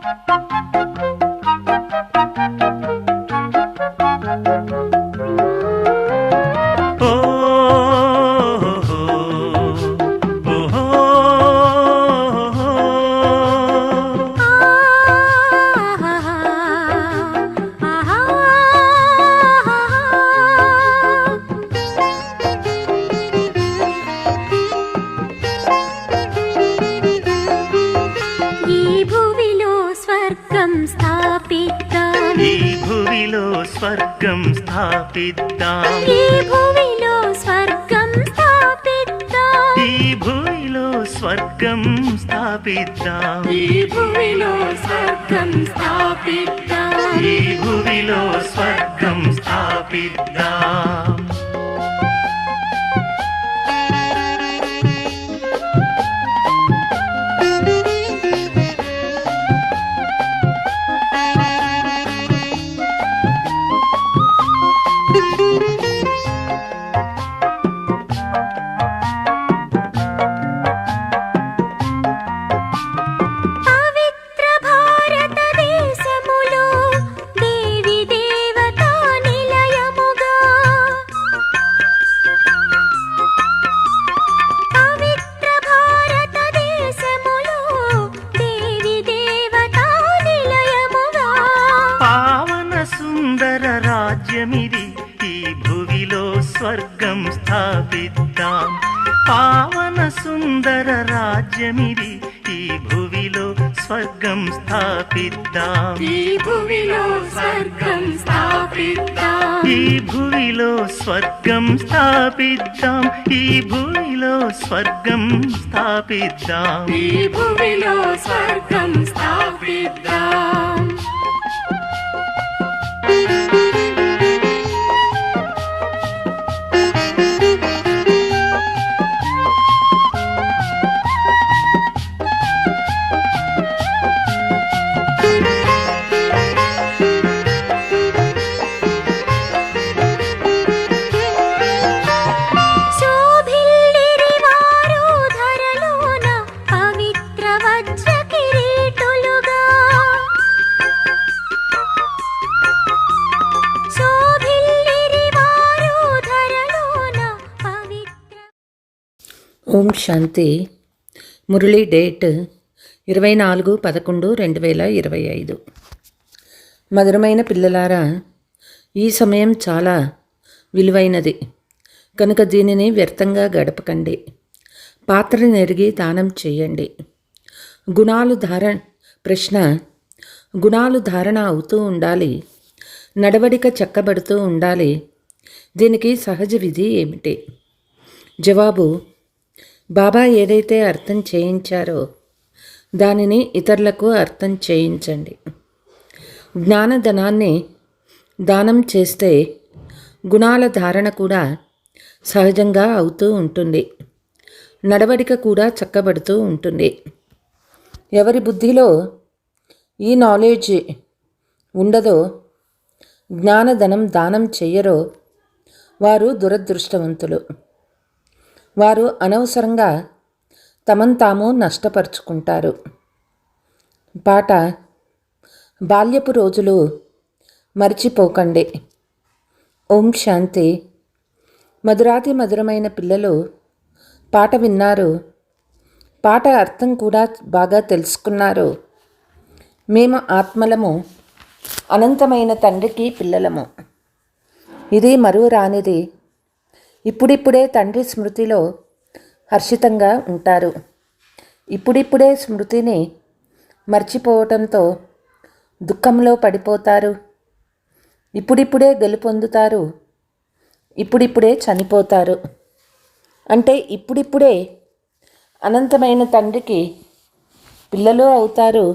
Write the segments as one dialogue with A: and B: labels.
A: ఓ
B: ఈ భువిలో స్వర్గం స్థాపిద్దాం.
A: ఈ భూమిలో స్వర్గం స్థాపిద్దాం.
B: స్వర్గం స్థాపిద్దాం.
A: పావన సుందర రాజ్యమిది. ఈ భువిలో స్వర్గం స్థాపిద్దాం. ఈ భువిలో స్వర్గం స్థాపిద్దాం.
B: ఈ
A: భూమిలో స్వర్గం స్థాపిద్దాం. ఈ భూమిలో స్వర్గం స్థాపిద్దాం.
B: ఈ భువిలో స్వర్గం స్థాపిద్దాం.
C: ఓం శాంతి. మురళీ డేట్ ఇరవై నాలుగు పదకొండు రెండు వేల ఇరవై ఐదు. మధురమైన పిల్లలారా ఈ సమయం చాలా విలువైనది. కనుక దీనిని వ్యర్థంగా గడపకండి. పాత్ర నెరిగి దానం చేయండి. గుణాలు ధారణ ప్రశ్న. గుణాలు ధారణ అవుతూ ఉండాలి. నడవడిక చెక్కబడుతూ ఉండాలి. దీనికి సహజ విధి ఏమిటి? జవాబు బాబా ఏదైతే అర్థం చేయించారో దానిని ఇతరులకు అర్థం చేయించండి. జ్ఞానధనాన్ని దానం చేస్తే గుణాల ధారణ కూడా సహజంగా అవుతూ ఉంటుంది. నడవడిక కూడా చక్కబడుతూ ఉంటుంది. ఎవరి బుద్ధిలో ఈ నాలెడ్జ్ ఉండదో జ్ఞానధనం దానం చెయ్యరో వారు దురదృష్టవంతులు. వారు అనవసరంగా తమను తాము నష్టపరుచుకుంటారు. పాట బాల్యపు రోజులు మర్చిపోకండి. ఓం శాంతి. మధురాతి మధురమైన పిల్లలు పాట విన్నారు. పాట అర్థం కూడా బాగా తెలుసుకున్నారు. మేము ఆత్మలము అనంతమైన తండ్రికి పిల్లలము. ఇది మరువు రానిది ఇప్పుడిప్పుడే తండ్రి స్మృతిలో హర్షితంగా ఉంటారు. ఇప్పుడిప్పుడే స్మృతిని మర్చిపోవటంతో దుఃఖంలో పడిపోతారు. ఇప్పుడిప్పుడే గెలుపొందుతారు. ఇప్పుడిప్పుడే చనిపోతారు. అంటే ఇప్పుడిప్పుడే అనంతమైన తండ్రికి పిల్లలు అవుతారు.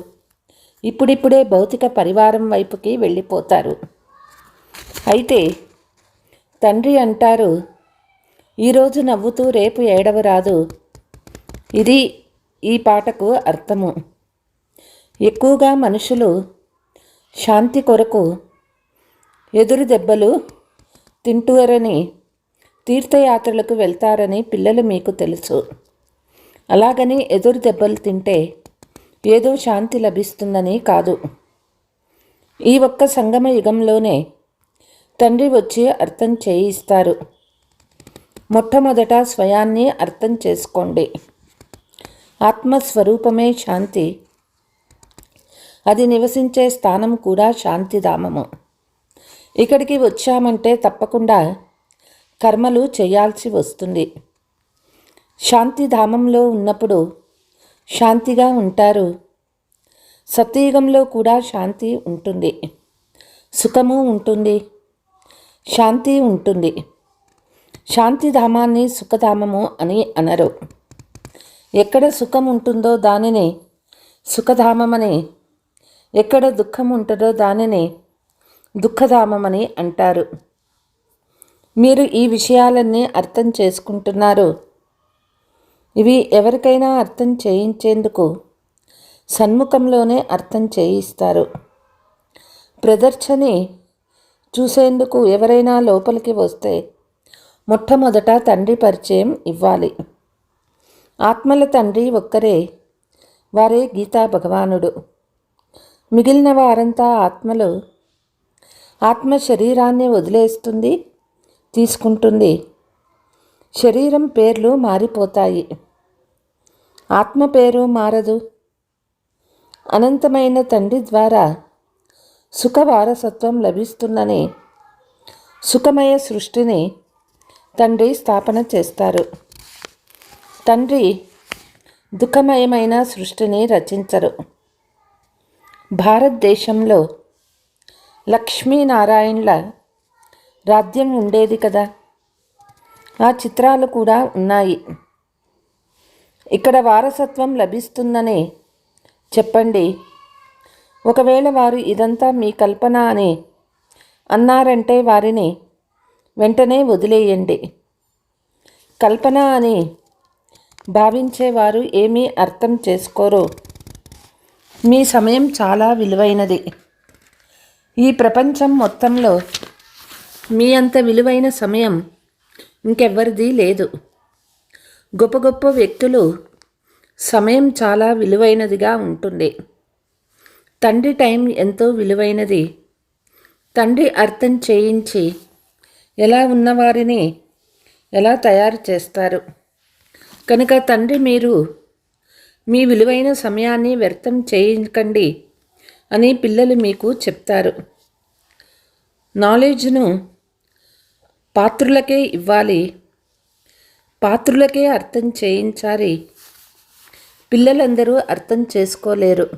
C: ఇప్పుడిప్పుడే భౌతిక పరివారం వైపుకి వెళ్ళిపోతారు. అయితే తండ్రి అంటారు ఈరోజు నవ్వుతూ రేపు ఏడవ రాదు. ఇది ఈ పాటకు అర్థము. ఎక్కువగా మనుషులు శాంతి కొరకు ఎదురు దెబ్బలు తింటూరని తీర్థయాత్రలకు వెళ్తారని పిల్లలు మీకు తెలుసు. అలాగని ఎదురు దెబ్బలు తింటే ఏదో శాంతి లభిస్తుందని కాదు. ఈ ఒక్క సంగమ యుగంలోనే తండ్రి వచ్చి అర్థం చేయిస్తారు. మొట్టమొదట స్వయాన్ని అర్థం చేసుకోండి. ఆత్మస్వరూపమే శాంతి. అది నివసించే స్థానం కూడా శాంతిధామము. ఇక్కడికి వచ్చామంటే తప్పకుండా కర్మలు చేయాల్సి వస్తుంది. శాంతిధామంలో ఉన్నప్పుడు శాంతిగా ఉంటారు. సతీగంలో కూడా శాంతి ఉంటుంది. సుఖము ఉంటుంది. శాంతి ఉంటుంది. శాంతిధామాన్ని సుఖధామము అని అనరు. ఎక్కడ సుఖం ఉంటుందో దానిని సుఖధామమని ఎక్కడ దుఃఖం ఉంటుందో దానిని దుఃఖధామమని అంటారు. మీరు ఈ విషయాలన్నీ అర్థం చేసుకుంటున్నారు. ఇవి ఎవరికైనా అర్థం చేయించేందుకు సన్ముఖంలోనే అర్థం చేయిస్తారు. ప్రదర్శని చూసేందుకు ఎవరైనా లోపలికి వస్తే మొట్టమొదట తండ్రి పరిచయం ఇవ్వాలి. ఆత్మల తండ్రి ఒక్కరే వారే గీతా భగవానుడు. మిగిలిన వారంతా ఆత్మలు. ఆత్మ శరీరాన్ని వదిలేస్తుంది తీసుకుంటుంది. శరీరం పేర్లు మారిపోతాయి. ఆత్మ పేరు మారదు. అనంతమైన తండ్రి ద్వారా సుఖ వారసత్వం లభిస్తుందని సుఖమయ సృష్టిని తండ్రి స్థాపన చేస్తారు. తండ్రి దుఃఖమయమైన సృష్టిని రచించరు. భారతదేశంలో లక్ష్మీనారాయణల రాజ్యం ఉండేది కదా. ఆ చిత్రాలు కూడా ఉన్నాయి. ఇక్కడ వారసత్వం లభిస్తుందని చెప్పండి. ఒకవేళ వారు ఇదంతా మీ కల్పన అని అన్నారంటే వారిని వెంటనే వదిలేయండి. కల్పన అని భావించేవారు ఏమీ అర్థం చేసుకోరు. మీ సమయం చాలా విలువైనది. ఈ ప్రపంచం మొత్తంలో మీ అంత విలువైన సమయం ఇంకెవ్వరిది లేదు. గొప్ప గొప్ప వ్యక్తులు సమయం చాలా విలువైనదిగా ఉంటుంది. తండ్రి టైం ఎంతో విలువైనది. తండ్రి అర్థం చేయించి ఎలా ఉన్నవారిని ఎలా తయారు చేస్తారు? కనుక తండ్రి మీరు మీ విలువైన సమయాన్ని వ్యర్థం చేయకండి అని పిల్లలు మీకు చెప్తారు. నాలెడ్జ్ను పాత్రులకే ఇవ్వాలి. పాత్రులకే అర్థం చేయించాలి. పిల్లలందరూ అర్థం చేసుకోలేరు.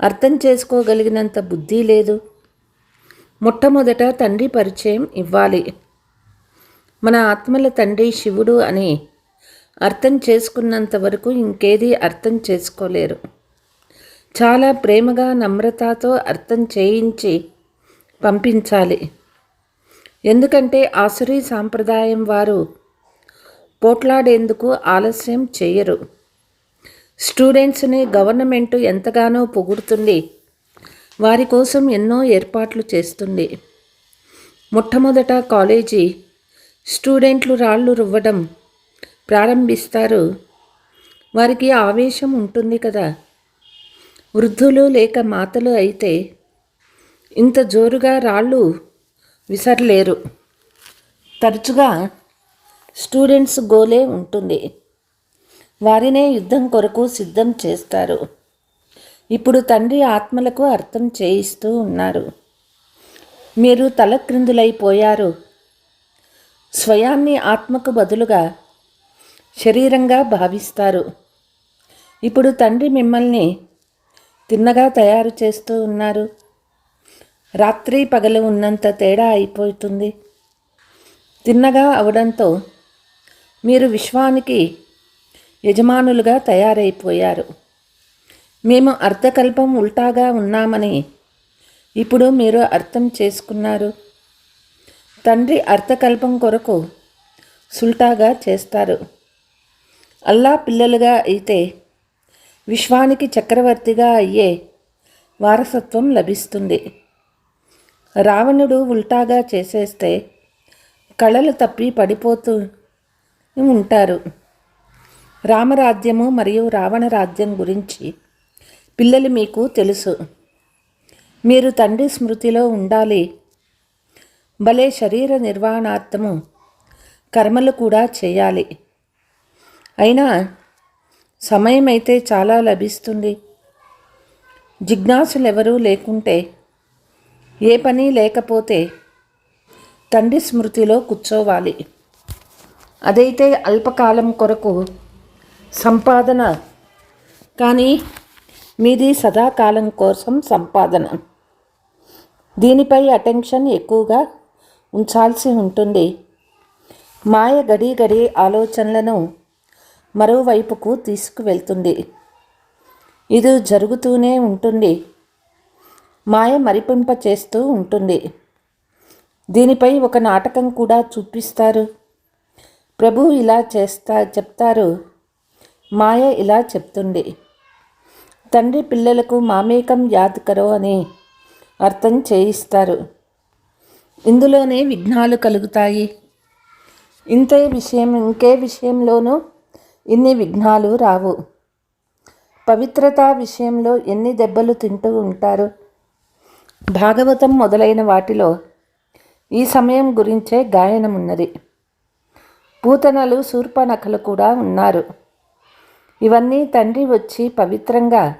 C: అర్థం చేసుకోగలిగినంత బుద్ధి లేదు. మొట్టమొదట తండ్రి పరిచయం ఇవ్వాలి. మన ఆత్మల తండ్రి శివుడు అని అర్థం చేసుకున్నంత వరకు ఇంకేది అర్థం చేసుకోలేరు. చాలా ప్రేమగా నమ్రతతో అర్థం చేయించి పంపించాలి. ఎందుకంటే ఆసురీ సాంప్రదాయం వారు పోట్లాడేందుకు ఆలస్యం చేయరు. స్టూడెంట్స్ని గవర్నమెంట్ ఎంతగానో పొగుడుతుంది. వారి కోసం ఎన్నో ఏర్పాట్లు చేస్తుంది. మొట్టమొదట కాలేజీ స్టూడెంట్లు రాళ్ళు రువ్వడం ప్రారంభిస్తారు. వారికి ఆవేశం ఉంటుంది కదా. వృద్ధులు లేక మాతలు అయితే ఇంత జోరుగా రాళ్ళు విసరలేరు. తరచుగా స్టూడెంట్స్ గోలే ఉంటుంది. వారినే యుద్ధం కొరకు సిద్ధం చేస్తారు. ఇప్పుడు తండ్రి ఆత్మలకు అర్థం చేయిస్తూ ఉన్నారు. మీరు తలక్రిందులైపోయారు స్వయాన్ని ఆత్మకు బదులుగా శరీరంగా భావిస్తారు. ఇప్పుడు తండ్రి మిమ్మల్ని తిన్నగా తయారు చేస్తూ ఉన్నారు. రాత్రి పగలు ఉన్నంత తేడా అయిపోతుంది. తిన్నగా అవడంతో మీరు విశ్వానికి యజమానులుగా తయారైపోయారు. మేము అర్థకల్పం ఉల్టాగా ఉన్నామని. ఇప్పుడు మీరు అర్థం చేసుకున్నారు. తండ్రి అర్థకల్పం కొరకు సుల్టాగా చేస్తారు. అల్లా పిల్లలుగా అయితే విశ్వానికి చక్రవర్తిగా అయ్యే వారసత్వం లభిస్తుంది. రావణుడు ఉల్టాగా చేసేస్తే కళలు తప్పి పడిపోతూ ఉంటారు. రామరాజ్యము మరియు రావణ రాజ్యం గురించి పిల్లలు మీకు తెలుసు. మీరు తండ్రి స్మృతిలో ఉండాలి. భలే శరీర నిర్వహణార్థము కర్మలు కూడా చేయాలి. అయినా సమయం అయితే చాలా లభిస్తుంది. జిజ్ఞాసులు ఎవరూ లేకుంటే ఏ పని లేకపోతే తండ్రి స్మృతిలో కూర్చోవాలి. అదైతే అల్పకాలం కొరకు సంపాదన. కానీ మీది సదాకాలం కోసం సంపాదన. దీనిపై అటెన్షన్ ఎక్కువగా ఉంచాల్సి ఉంటుంది. మాయ గడి గడి ఆలోచనలను మరోవైపుకు తీసుకువెళ్తుంది. ఇది జరుగుతూనే ఉంటుంది. మాయ మరిపింప చేస్తూ ఉంటుంది. దీనిపై ఒక నాటకం కూడా చూపిస్తారు. ప్రభు ఇలా చేస్తా చెప్తారు. మాయ ఇలా చెప్తుంది. తండ్రి పిల్లలకు మామేకం యాద్ కరో అని అర్థం చేయిస్తారు. ఇందులోనే విఘ్నాలు కలుగుతాయి. ఇంతే విషయం ఇంకే విషయంలోనూ ఇన్ని విఘ్నాలు రావు. పవిత్రత విషయంలో ఎన్ని దెబ్బలు తింటూ ఉంటారు? భాగవతం మొదలైన వాటిలో ఈ సమయం గురించే గాయనం ఉన్నది పూతనలు శూర్పనఖలు కూడా ఉన్నారు. ఇవన్నీ తండ్రి వచ్చి పవిత్రంగా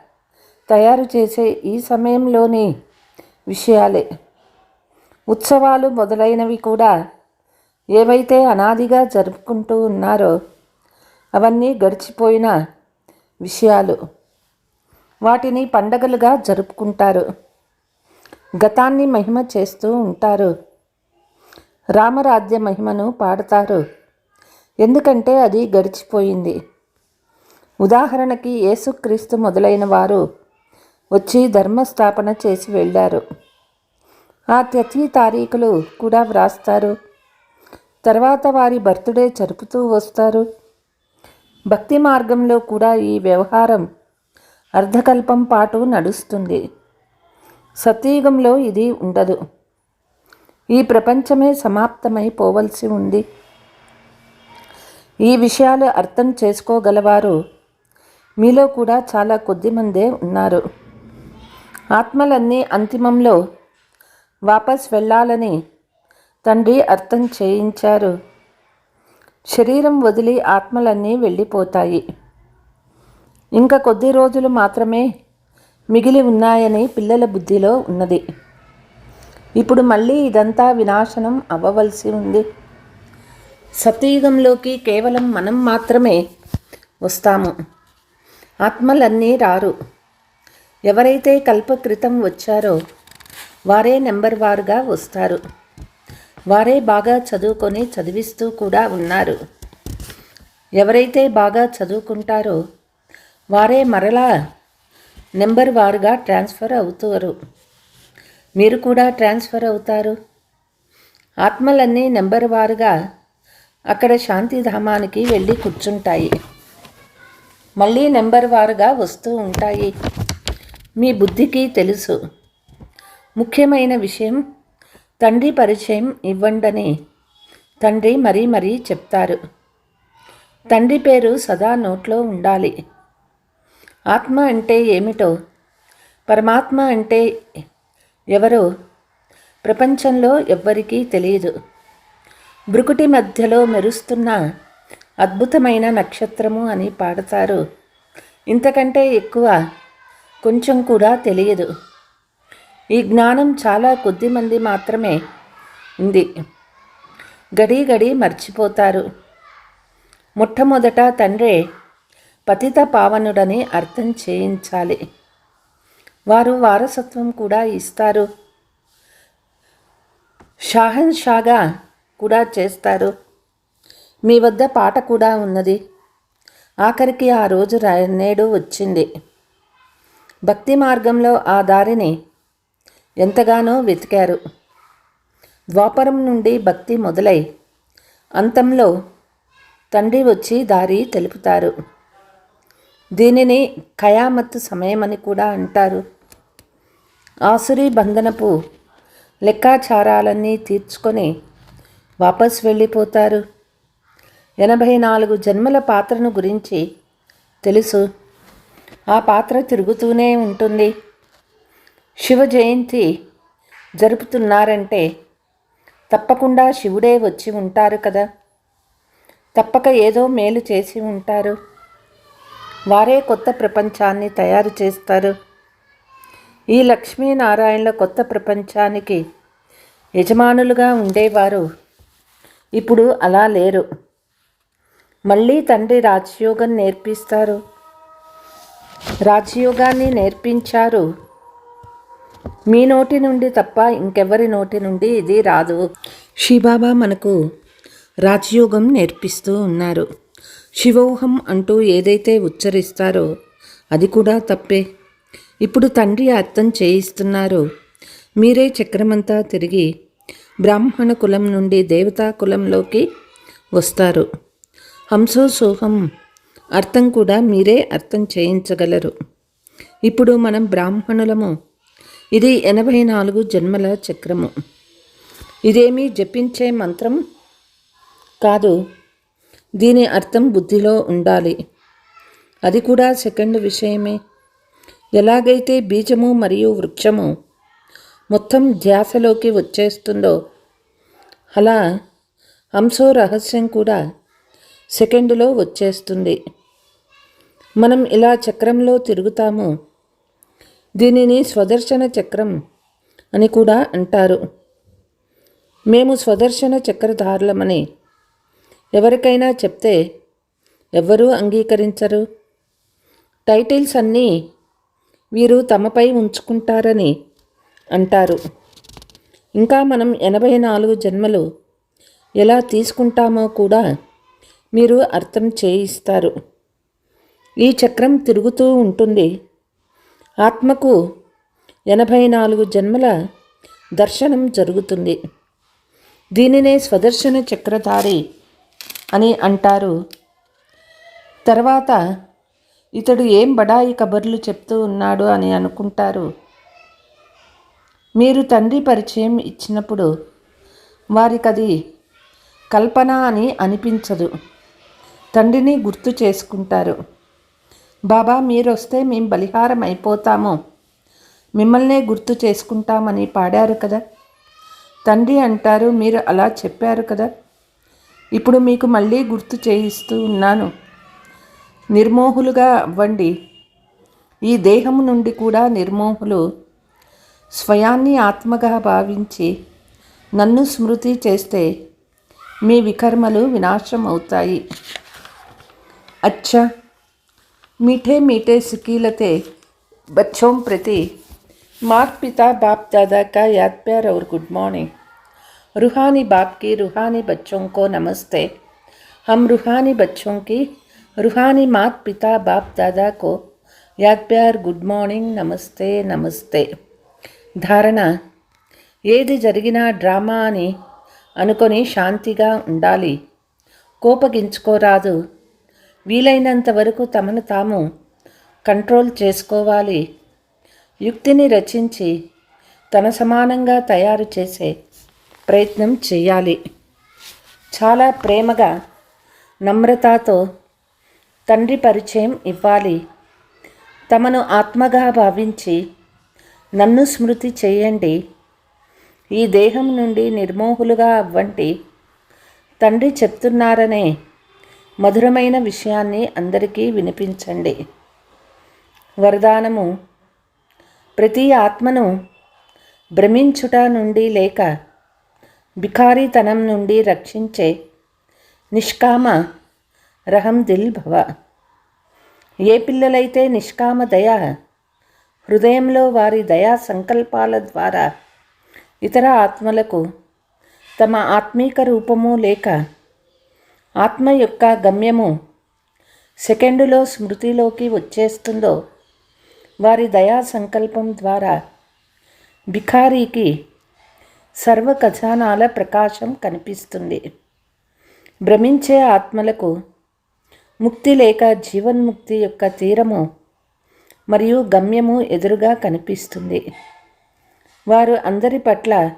C: తయారు చేసే ఈ సమయంలోని విషయాలే. ఉత్సవాలు మొదలైనవి కూడా ఏవైతే అనాదిగా జరుపుకుంటూ ఉన్నారో అవన్నీ గడిచిపోయిన విషయాలు. వాటిని పండగలుగా జరుపుకుంటారు. గతాన్ని మహిమ చేస్తూ ఉంటారు. రామరాజ్య మహిమను పాడతారు. ఎందుకంటే అది గడిచిపోయింది. ఉదాహరణకి యేసుక్రీస్తు మొదలైన వారు వచ్చి ధర్మస్థాపన చేసి వెళ్ళారు. ఆ తిథి తారీఖులు కూడా వ్రాస్తారు. తర్వాత వారి బర్త్డే జరుపుతూ వస్తారు. భక్తి మార్గంలో కూడా ఈ వ్యవహారం అర్ధకల్పం పాటు నడుస్తుంది. సతీయుగంలో ఇది ఉండదు. ఈ ప్రపంచమే సమాప్తమై పోవలసి ఉంది. ఈ విషయాలు అర్థం చేసుకోగలవారు మీలో కూడా చాలా కొద్దిమందే ఉన్నారు. ఆత్మలన్నీ అంతిమంలో వాపస్ వెళ్ళాలని తండ్రి అర్థం చేయించారు. శరీరం వదిలి ఆత్మలన్నీ వెళ్ళిపోతాయి. ఇంకా కొద్ది రోజులు మాత్రమే మిగిలి ఉన్నాయని పిల్లల బుద్ధిలో ఉన్నది. ఇప్పుడు మళ్ళీ ఇదంతా వినాశనం అవ్వవలసి ఉంది. సతీయుగంలోకి కేవలం మనం మాత్రమే వస్తాము. ఆత్మలన్నీ రారు. ఎవరైతే కల్పకృతం వచ్చారో వారే నెంబర్ వారుగా వస్తారు. వారే బాగా చదువుకొని చదివిస్తూ కూడా ఉన్నారు. ఎవరైతే బాగా చదువుకుంటారో వారే మరలా నెంబర్ వారుగా ట్రాన్స్ఫర్ అవుతారు. మీరు కూడా ట్రాన్స్ఫర్ అవుతారు. ఆత్మలన్నీ నెంబర్ వారుగా అక్కడ శాంతిధామానికి వెళ్ళి కూర్చుంటాయి. మళ్ళీ నెంబర్ వారుగా వస్తూ ఉంటాయి. మీ బుద్ధికి తెలుసు. ముఖ్యమైన విషయం తండ్రి పరిచయం ఇవ్వండని తండ్రి మరీ మరీ చెప్తారు. తండ్రి పేరు సదా నోట్లో ఉండాలి. ఆత్మ అంటే ఏమిటో పరమాత్మ అంటే ఎవరో ప్రపంచంలో ఎవ్వరికీ తెలియదు. బ్రుకుటి మధ్యలో మెరుస్తున్న అద్భుతమైన నక్షత్రము అని పాడతారు. ఇంతకంటే ఎక్కువ కొంచెం కూడా తెలియదు. ఈ జ్ఞానం చాలా కొద్ది మంది మాత్రమే ఉంది. గడి గడి మర్చిపోతారు. మొట్టమొదట తండ్రే పతిత పావనుడని అర్థం చేయించాలి. వారు వారసత్వం కూడా ఇస్తారు. షాహన్ షాగా కూడా చేస్తారు. మీ వద్ద పాట కూడా ఉన్నది. ఆఖరికి ఆ రోజు నేడు వచ్చింది. భక్తి మార్గంలో ఆ దారిని ఎంతగానో వెతికారు. ద్వాపరం నుండి భక్తి మొదలై అంతంలో తండ్రి వచ్చి దారి తెలుపుతారు. దీనిని ఖయామత్ సమయమని కూడా అంటారు. ఆసురి బంధనపు లెక్కాచారాలన్నీ తీర్చుకొని వాపస్ వెళ్ళిపోతారు. ఎనభై నాలుగు జన్మల పాత్రను గురించి తెలుసు. ఆ పాత్ర తిరుగుతూనే ఉంటుంది. శివ జయంతి జరుపుతున్నారంటే తప్పకుండా శివుడే వచ్చి ఉంటారు కదా. తప్పక ఏదో మేలు చేసి ఉంటారు. వారే కొత్త ప్రపంచాన్ని తయారు చేస్తారు. ఈ లక్ష్మీనారాయణల కొత్త ప్రపంచానికి యజమానులుగా ఉండేవారు. ఇప్పుడు అలా లేరు. మళ్ళీ తండ్రి రాజయోగం నేర్పిస్తారు. రాజయోగాన్ని నేర్పించారు. మీ నోటి నుండి తప్ప ఇంకెవరి నోటి నుండి ఇది రాదు. శివబాబా మనకు రాజయోగం నేర్పిస్తూ ఉన్నారు. శివోహం అంటూ ఏదైతే ఉచ్చరిస్తారో అది కూడా తప్పే. ఇప్పుడు తండ్రి అర్థం చేయిస్తున్నారు. మీరే చక్రమంతా తిరిగి బ్రాహ్మణ కులం నుండి దేవతా కులంలోకి వస్తారు. హంసో సోహం. అర్థం కూడా మీరే అర్థం చేయించగలరు. ఇప్పుడు మనం బ్రాహ్మణులము. ఇది ఎనభై నాలుగు జన్మల చక్రము. ఇదేమీ జపించే మంత్రం? కాదు. దీని అర్థం బుద్ధిలో ఉండాలి. అది కూడా సెకండ్ విషయమే. ఎలాగైతే బీజము మరియు వృక్షము మొత్తం ధ్యాసలోకి వచ్చేస్తుందో అలా హంసో రహస్యం కూడా సెకండులో వచ్చేస్తుంది. మనం ఇలా చక్రంలో తిరుగుతాము. దీనిని స్వదర్శన చక్రం అని కూడా అంటారు. మేము స్వదర్శన చక్రధారులమని ఎవరికైనా చెప్తే ఎవ్వరూ అంగీకరించరు. టైటిల్స్ అన్నీ వీరు తమపై ఉంచుకుంటారని అంటారు. ఇంకా మనం ఎనభై నాలుగు జన్మలు ఎలా తీసుకుంటామో కూడా మీరు అర్థం చేయిస్తారు. ఈ చక్రం తిరుగుతూ ఉంటుంది. ఆత్మకు ఎనభై నాలుగు జన్మల దర్శనం జరుగుతుంది. దీనినే స్వదర్శన చక్రధారి అని అంటారు. తర్వాత ఇతడు ఏం బడాయి కబర్లు చెప్తూ ఉన్నాడు అని అనుకుంటారు. మీరు తండ్రి పరిచయం ఇచ్చినప్పుడు వారికది కల్పన అని అనిపించదు. తండ్రిని గుర్తు చేసుకుంటారు. బాబా మీరొస్తే మేము బలిహారం అయిపోతాము. మిమ్మల్నే గుర్తు చేసుకుంటామని పాడారు కదా. తండ్రి అంటారు మీరు అలా చెప్పారు కదా. ఇప్పుడు మీకు మళ్ళీ గుర్తు చేయిస్తూ ఉన్నాను. నిర్మోహులుగా అవ్వండి. ఈ దేహము నుండి కూడా నిర్మోహులు. స్వయాన్ని ఆత్మగా భావించి నన్ను స్మృతి చేస్తే మీ వికర్మలు వినాశం అవుతాయి अच्छा मीठे मीठे सिकीलते बच्चों प्रति मात पिता बाप दादा का याद प्यार और गुड मॉर्निंग रूहानी बाप की रूहानी बच्चों को नमस्ते हम रूहानी बच्चों की रूहानी मात पिता बाप दादा को याद प्यार గుడ్ మార్నింగ్ నమస్తే నమస్తే ధారణ ఏది జరిగినా డ్రామా అని అనుకొని శాంతిగా ఉండాలి కోపగించుకోరాదు వీలైనంత వరకు తమను తాము కంట్రోల్ చేసుకోవాలి. యుక్తిని రచించి తన సమానంగా తయారు చేసే ప్రయత్నం చేయాలి. చాలా ప్రేమగా నమ్రతతో తండ్రి పరిచయం ఇవ్వాలి. తమను ఆత్మగా భావించి నన్ను స్మృతి చేయండి. ఈ దేహం నుండి నిర్మోహులుగా అవ్వండి. తండ్రి చెప్తున్నారనే మధురమైన విషయాన్ని అందరికీ వినిపించండి. వరదానము. ప్రతి ఆత్మను భ్రమించుట నుండి లేక బికారీతనం నుండి రక్షించే నిష్కామ రహం దిల్ భవ. ఏ పిల్లలైతే నిష్కామ దయ హృదయంలో వారి దయా సంకల్పాల ద్వారా ఇతర ఆత్మలకు తమ ఆత్మీక రూపము లేక ఆత్మ యొక్క గమ్యము సెకండులో స్మృతిలోకి వచ్చేస్తుందో వారి దయా సంకల్పం ద్వారా భిఖారీకి సర్వ ఖజానాల ప్రకాశం కనిపిస్తుంది. భ్రమించే ఆత్మలకు ముక్తి లేక జీవన్ముక్తి యొక్క తీరము మరియు గమ్యము ఎదురుగా కనిపిస్తుంది. వారు అందరి పట్ల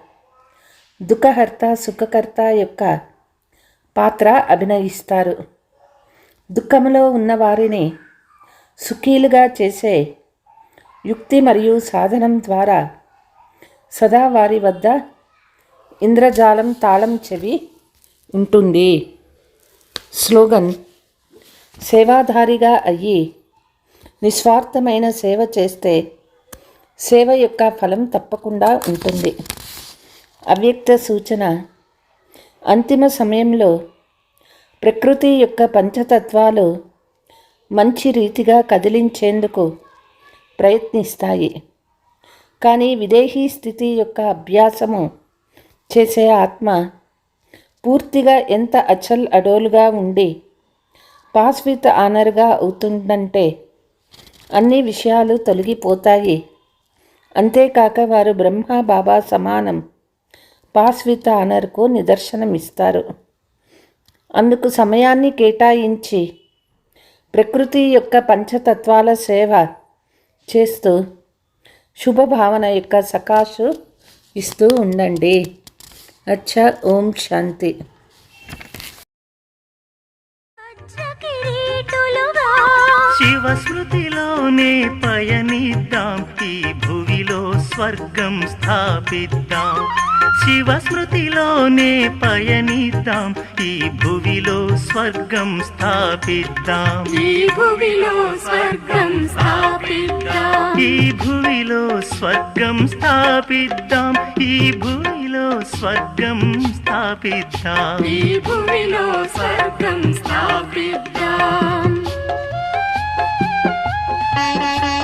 C: దుఃఖహర్త సుఖకర్త యొక్క పాత్ర అభినయిస్తారు. దుఃఖంలో ఉన్న వారిని సుఖీలుగా చేసే యుక్తి మరియు సాధనం ద్వారా సదా వారి వద్ద ఇంద్రజాలం తాళం చెవి ఉంటుంది. స్లోగన్ సేవాధారిగా అయ్యి నిస్వార్థమైన సేవ చేస్తే సేవ యొక్క ఫలం తప్పకుండా ఉంటుంది. అవ్యక్త సూచన అంతిమ సమయంలో ప్రకృతి యొక్క పంచతత్వాలు మంచి రీతిగా కదిలించేందుకు ప్రయత్నిస్తాయి. కానీ విదేహీ స్థితి యొక్క అభ్యాసము చేసే ఆత్మ పూర్తిగా ఎంత అచల్ అడోలుగా ఉండి పాస్ విత్ ఆనర్గా అవుతుందంటే అన్ని విషయాలు తొలగిపోతాయి. అంతేకాక వారు బ్రహ్మ బాబా సమానం. పాస్ విత్ ఆనర్కు నిదర్శనమిస్తారు. అందుకు సమయాన్ని కేటాయించి ప్రకృతి యొక్క పంచతత్వాల సేవ చేస్తూ శుభభావన యొక్క సకాశు ఇస్తూ ఉండండి. అచ్చా ఓం శాంతి.
B: వజ్ర
A: స్మృతిలోనే పయనిద్దాం. ఈ భువిలో స్వర్గం స్థాపిద్దాం. శివ స్మృతిలోనే పయనిద్దాం. ఈ భువిలో స్వర్గం స్థాపిద్దాం.
B: ఈ భూమిలో స్వర్గం స్థాపిద్దాం.
A: ఈ భువిలో స్వర్గం స్థాపిద్దాం. ఈ భువిలో స్వర్గం స్థాపిద్దాం.
B: ఈ భూమిలో స్వర్గం స్థాపిద్దాం.
A: 何?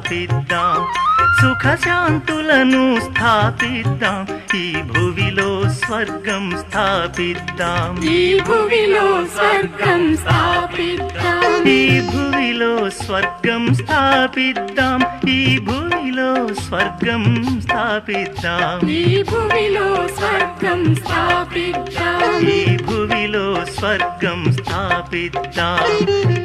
A: స్థాపిద్దాం. సుఖ శాంతులను స్థాపిద్దాం. ఈ భువిలో స్వర్గం స్థాపిద్దాం.
B: ఈ భూమిలో స్వర్గం స్థాపిద్దాం.
A: ఈ భువిలో స్వర్గం స్థాపిద్దాం. ఈ భువిలో స్వర్గం స్థాపిద్దాం.
B: ఈ భూమిలో స్వర్గం స్థాపిద్దాం.
A: ఈ భువిలో స్వర్గం స్థాపిద్దాం.